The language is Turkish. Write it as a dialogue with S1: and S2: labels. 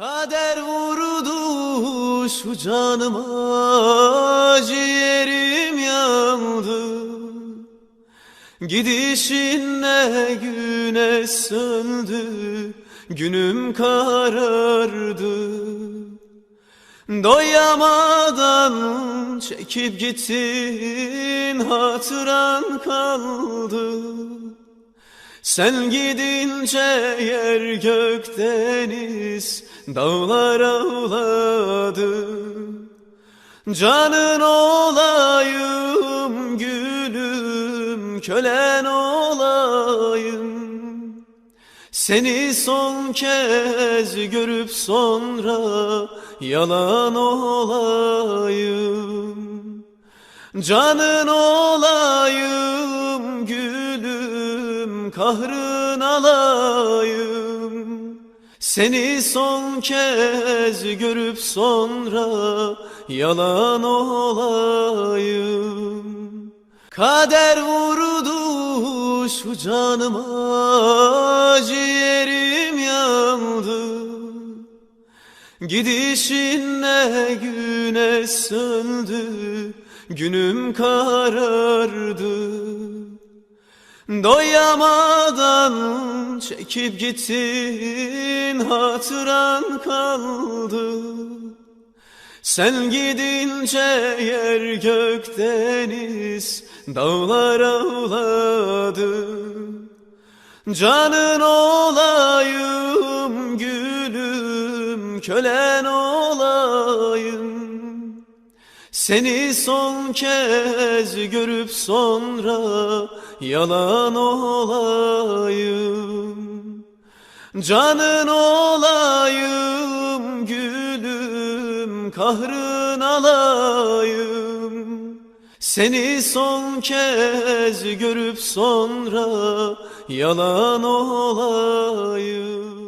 S1: Kader vurdu şu canıma ciğerim yandı. Gidişinle güne söndü günüm karardı. Doyamadan çekip gittin hatıran kaldı sen gidince yer gök deniz dağlar ağladı Canın olayım gülüm kölen olayım. Seni son kez görüp sonra yalan olayım. Canın olayım kahrın alayım. Seni son kez görüp sonra yalan olayım. Kader vurdu şu canıma ciğerim yandı. Gidişinle güne söndü Günüm karardı Doyamadan çekip gittin Hatıran kaldı. Sen gidince yer gök deniz Dağlar ağladı. Canın olayım gülüm kölen olayım Seni son kez görüp sonra yalan olayım. Canın olayım gülüm kahrın alayım. Seni son kez görüp sonra yalan olayım